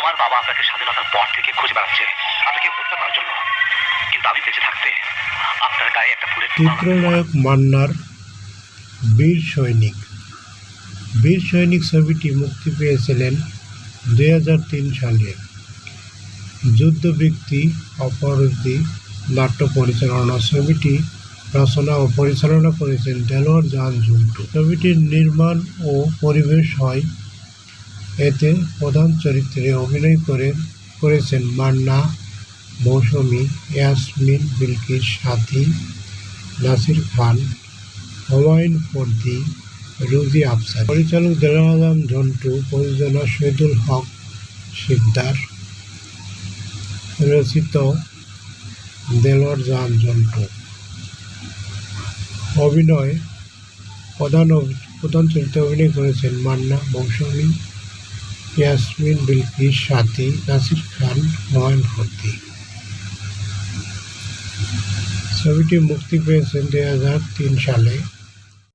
আমার বাবা আপনাকে স্বাধীনতার পর থেকে খুঁজে বেড়াচ্ছে। আপনাকে হত্যা করার জন্য। কিন্তু আমি বেঁচে থাকতে আপনার গায়ে একটা ফুলের চিত্রনায়ক মান্নার বীর সৈনিক। বীর সৈনিক ছবিটি মুক্তি পেয়েছিলেন দুই সালে। যুদ্ধবৃত্তি, অপরাধী, নাট্য পরিচালনা ছবিটি রচনা ও পরিচালনা করেছেন দেলোয়ার জাহান ঝুন্টু ছবিটির নির্মাণ ও পরিবেশ হয় এতে প্রধান চরিত্রে অভিনয় করে, করেছেন মান্না, মৌসুমী, ইয়াসমিন, বিলকিস, সাথী, নাসির খান, হুমায়ুন ফর্দি রুজি আফসার। পরিচালক দেলারাম ঝন্টু প্রযোজনা শহীদুল হক শিকদার, রচিত দেলোয়ার জাহান ঝন্টু। অভিনয়, প্রধান প্রধান চরিত্রে অভিনয় করেছেন মান্না, মৌসুমী ইয়াসমিন বিলকিস সাথী নাসির খান নয়ন ভর্তি। ছবিটি মুক্তি পেয়েছেন দুই হাজার তিন সালে।